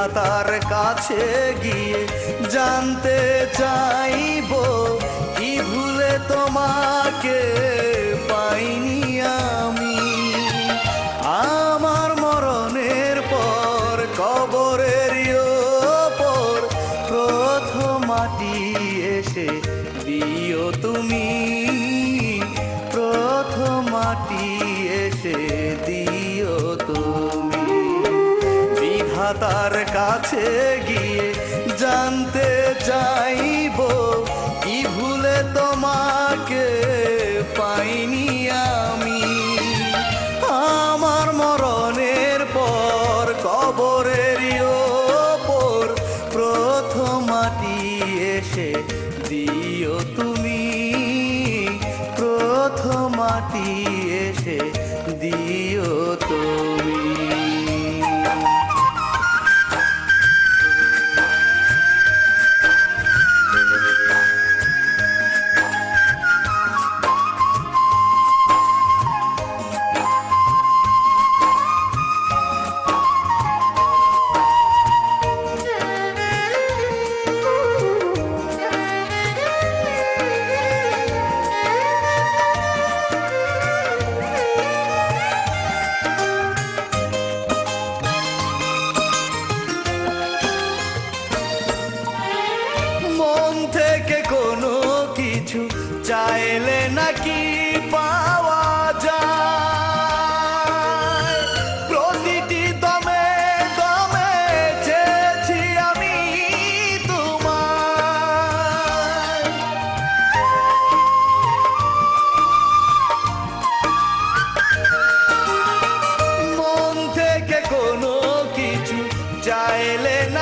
বিধাতার কাছে গিয়ে জানতে চাইব, কি ভুলে তোমাকে পাইনি আমি? আমার মরণের পর, কবরের পর প্রথম মাটি এসে বিধাতার কাছে গিয়ে জানতে চাইব, কি ভুলে তোমাকে পাইনি আমি? আমার মরণের পর কবরের ওপর প্রথম মাটি এসে দিও তুমি। প্রথম মাটি এসে দিও তুমি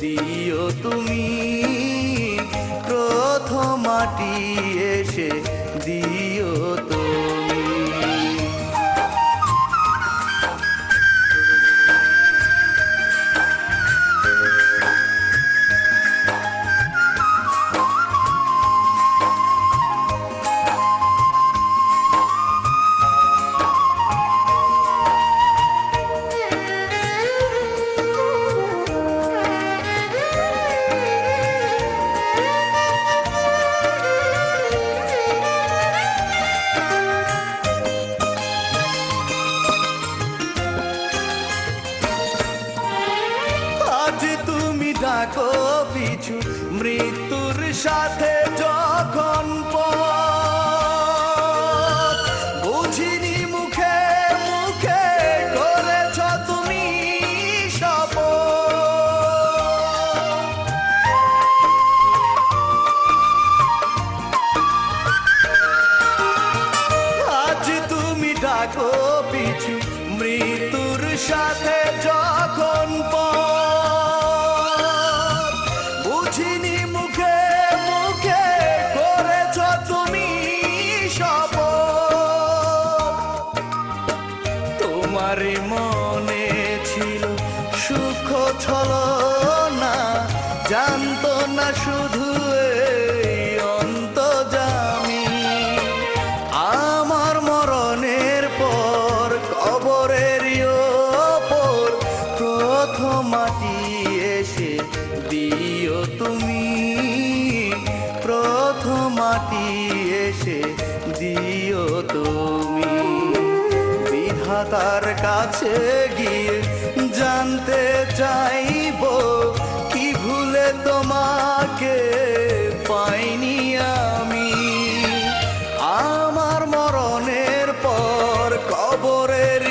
দিও তুমি। প্রথম মাটি এসে দিও তুমি ডাকো পিছু। মৃত্যুর সাথে যখন বুঝিনি মুখে মুখে করেছ তুমি শপথ। আজ তুমি ডাকো পিছু। মৃত্যুর সাথে যখন পথ, বিধাতার কাছে গিয়ে জানতে চাইব, কি ভুলে তোমাকে পাইনি আমি? আমার মরণের পর, কবরের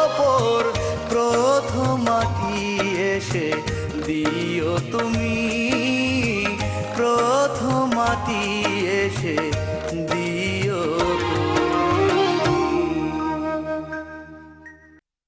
ওপর প্রথম মাটি এসে দিও তুমি। প্রথম মাটি এসে